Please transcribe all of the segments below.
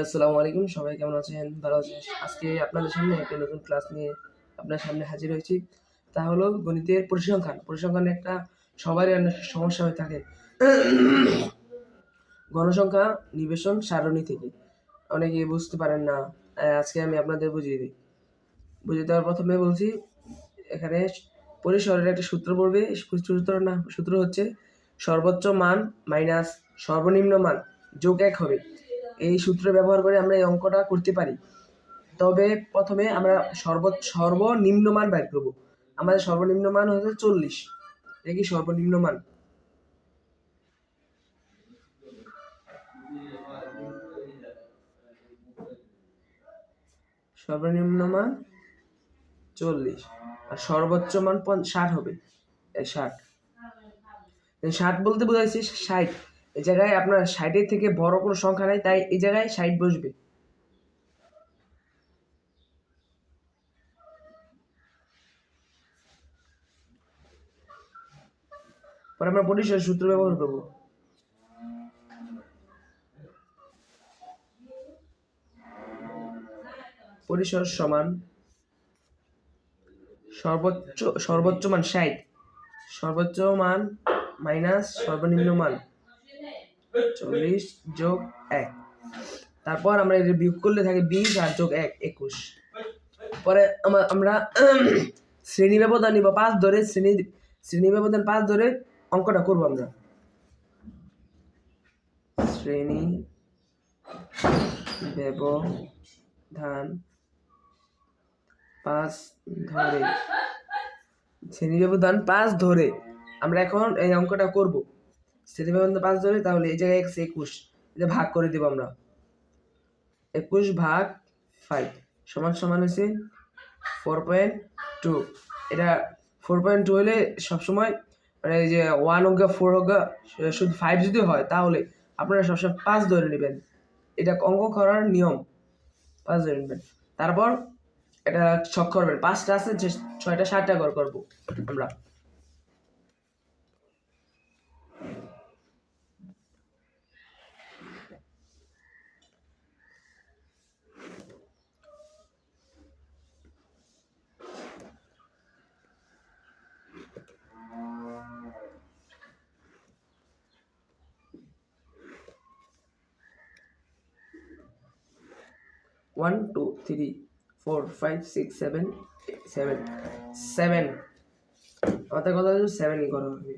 আসসালামু আলাইকুম, সবাই কেমন আছেন? ভালো আছেন? আজকে আপনাদের সামনে একটি নতুন ক্লাস নিয়ে আপনার সামনে হাজির হয়েছি। তা হলো গণিতের পরিসংখ্যান। পরিসংখ্যানে একটা সবারই সমস্যা হয়ে থাকে। গণসংখ্যা নিবেশন সারণী থেকে। অনেকে বুঝতে পারেন না আজকে আমি আপনাদের বুঝিয়ে দিই। বুঝিয়ে দেওয়ার প্রথমে বলছি, এখানে পরিসরের একটা সূত্র পড়বে। সূত্র না, সূত্র হচ্ছে সর্বোচ্চ মান মাইনাস সর্বনিম্ন মান যোগ এক হবে। এই সূত্র ব্যবহার করে আমরা এই অঙ্কটা করতে পারি। তবে প্রথমে আমরা সর্ব সর্বনিম্ন মান বের করব। আমাদের সর্বনিম্ন মান হচ্ছে চল্লিশ। এটা কি সর্বনিম্ন মান সর্বনিম্ন মান চল্লিশ। আর সর্বোচ্চ মান ষাট হবে। ষাট। ষাট বলতে বোঝাইছি ষাট। এই জায়গায় আপনার ষাটের থেকে বড় কোনো সংখ্যা নাই, তাই এই জায়গায় ষাট বসবে। পরে আমরা পরিসর সূত্র ব্যবহার করব। পরিসর সমান সর্বোচ্চ সর্বোচ্চ মান ষাট, সর্বোচ্চ মান মাইনাস সর্বনিম্ন মান। চল্লিশ যোগ এক। তারপর আমরা এটা বিয়োগ করলে থাকে বিশ আর যোগ এক, একুশ। পরে আমরা শ্রেণি ব্যবধান নিব পাঁচ ধরে শ্রেণি শ্রেণি ব্যবধান পাঁচ ধরে অঙ্কটা করব আমরা। শ্রেণি ব্যবধান পাঁচ ধরে শ্রেণি ব্যবধান পাঁচ ধরে। আমরা এখন এই অঙ্কটা করব। শ্রেণি ব্যবধান পাঁচ ধরে তাহলে এই জায়গায় এক্স একুশ। এটা ভাগ করে দেবো আমরা। একুশ ভাগ ফাইভ সমান সমান হয়েছে ফোর পয়েন্ট টু এটা ফোর পয়েন্ট টু হলে সবসময় মানে যে ওয়ান হোক ফোর হোক শুধু ফাইভ যদি হয়, তাহলে আপনারা সবসময় পাঁচ ধরে নেবেন। এটা অঙ্ক করার নিয়ম। পাঁচ ধরে নেবেন। তারপর এটা ছক করবেন। পাঁচটা আছে, ছয়টা, সাতটা ঘর করব আমরা। One two three four five six seven seven seven আমাদের কথা হচ্ছে সেভেন করা হবে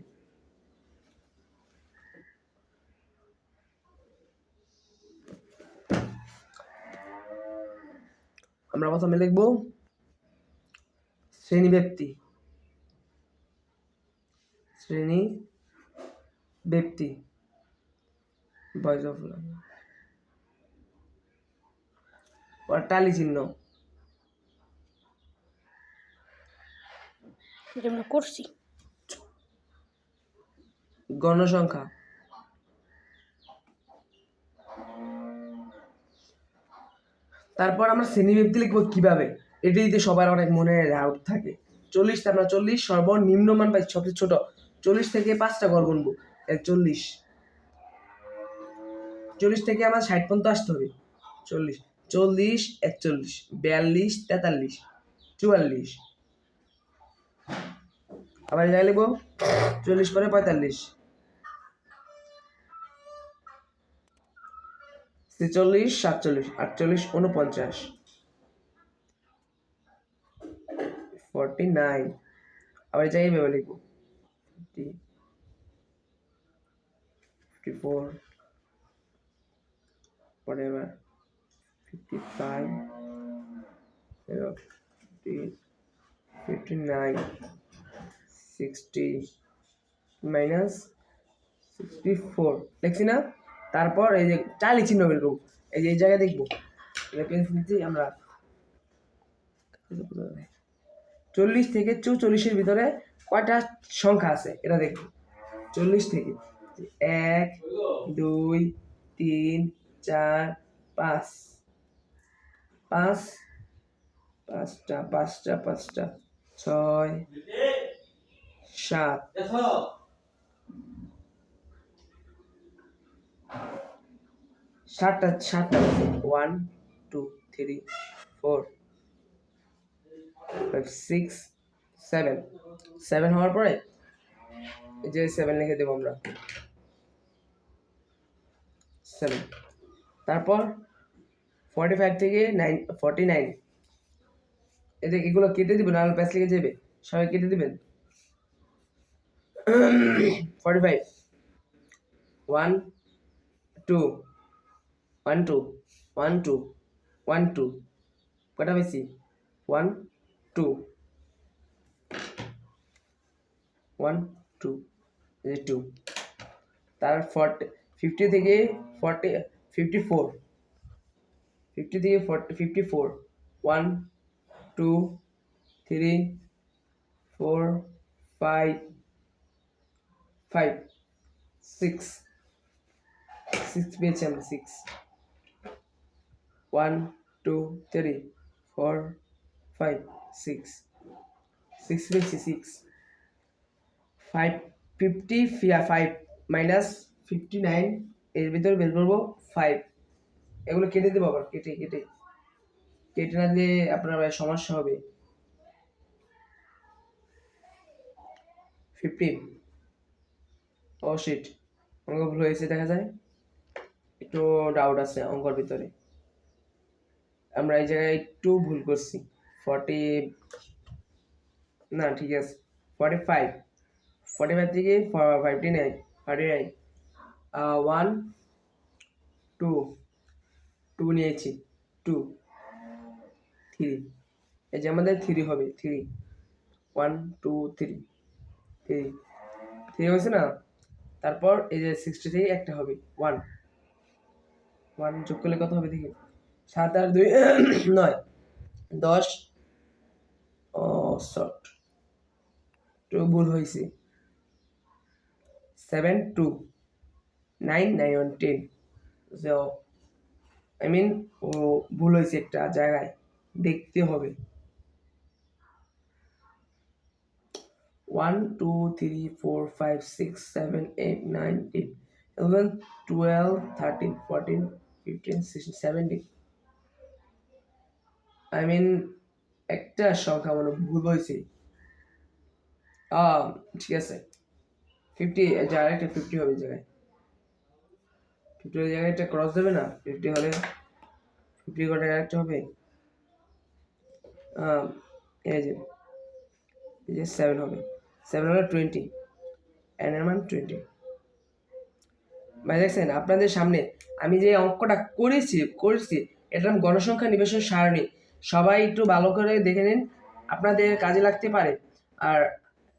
আমরা প্রথমে লিখব শ্রেণি ব্যক্তি। শ্রেণি ব্যক্তি। বয়স অফ টালি চিহ্ন আমরা করছি। গণসংখ্যা। তারপর আমরা শ্রেণি ব্যক্তি লিখব কীভাবে? এটাই তো সবার অনেক মনে ডাউট থাকে। চল্লিশ আমরা চল্লিশ সর্বনিম্ন মান পাই সবচেয়ে ছোট। চল্লিশ থেকে পাঁচটা ঘর গুনবো চল্লিশ। চল্লিশ থেকে আমার ষাট পর্যন্ত আসতে হবে। চল্লিশ। চল্লিশ, একচল্লিশ, বিয়াল্লিশ, তেতাল্লিশ, চুয়াল্লিশ। আবার যাই লিখব, চল্লিশ পরে পঁয়তাল্লিশ। ছেচল্লিশ, সাতচল্লিশ, আটচল্লিশ, ঊনপঞ্চাশ। Forty nine. আবার যাই ভেবে লিখব। Fifty four. whatever 55 59 60 মাইনাস 64 লিখছি না? তারপর এই যে চা লিখছি নোবেল করব এই যে এই জায়গায় দেখব। পেন্সিল দিয়ে আমরা চল্লিশ থেকে চৌচল্লিশের ভিতরে কয়টা সংখ্যা আছে? এটা দেখব। চল্লিশ থেকে এক, দুই, তিন, চার, পাঁচ। পাঁচ, পাঁচটা পাঁচটা পাঁচটা, ছয়, সাত। সাতটা সাতটা one two three four five six seven seven হওয়ার পরে যে সেভেন লিখে দেবো আমরা। সেভেন তারপর ফর্টি ফাইভ থেকে নাইন ফর্টি নাইন এদের এগুলো কেটে দিবেন আর প্যাস লিখে যাবে। সবাই কেটে দিবেন। Forty five one two one two one two one two কটা বেশি one two one two two তার ফর্টি ফিফটি থেকে ফর্টি ফিফটি ফোর ফিফটি থেকে fifty four one two three four five five six six পেয়েছি আমরা six one two three four five six six পেয়েছি six five fifty five minus fifty nine এর ভিতরে বের করব five এগুলো কেটে দেবো আবার, কেটে কেটে। কেটে না দিলে আপনার আবার সমস্যা হবে। ফিফটিন ও শিট অঙ্ক ভুল হয়েছে, দেখা যায়। একটু ডাউট আছে অঙ্কর ভিতরে। আমরা এই জায়গায় একটু ভুল করছি। ফর্টি না, ঠিক আছে। ফর্টি ফাইভ ফর্টি ফাইভ থেকে fifty nine forty nine one two two নিয়েছি। টু থ্রি এই যে আমাদের থ্রি হবে। Three one two three three three হয়েছে না? তারপর এই যে সিক্সটি থেকে একটা হবে। ওয়ান ওয়ান যোগ করলে কত হবে দেখি। সাত আর দুই, নয়। দশ। ও শর্ট টু ভুল হয়েছে। Seven two nine nine one ten so I mean ও ভুল হয়েছে একটা জায়গায়। দেখতে হবে। One two three four five six seven eight nine ten eleven twelve thirteen fourteen fifteen sixteen seventeen I mean একটা সংখ্যা মানে ভুল হয়েছে। আহ, ঠিক আছে। ফিফটি জায়গায় একটা ফিফটি হবে জায়গায়। ফিফটি জায়গায় একটা ক্রস দেবে না? ফিফটি হলে ফিফটি করে একটা হবে? এই যে এই যে সেভেন হবে। সেভেন হলে টোয়েন্টি এন মান টোয়েন্টি ভাই দেখছেন, আপনাদের সামনে আমি যে অঙ্কটা করেছি করেছি, এটার গণসংখ্যা নিবেশন সারণী। সবাই একটু ভালো করে দেখে নিন, আপনাদের কাজে লাগতে পারে। আর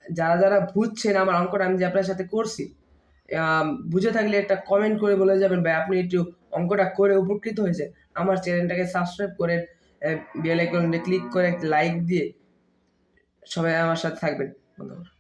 যারা যারা বুঝছেন আমার অঙ্কটা, আমি যে আপনার সাথে করছি বুঝে থাকলে একটা কমেন্ট করে বলে যাবেন, ভাই, আপনি একটু অঙ্কটা করে উপকৃত হয়েছে। আমার চ্যানেলটাকে সাবস্ক্রাইব করে বেল আইকনে ক্লিক করে একটা লাইক দিয়ে সবাই আমার সাথে থাকবেন। ধন্যবাদ।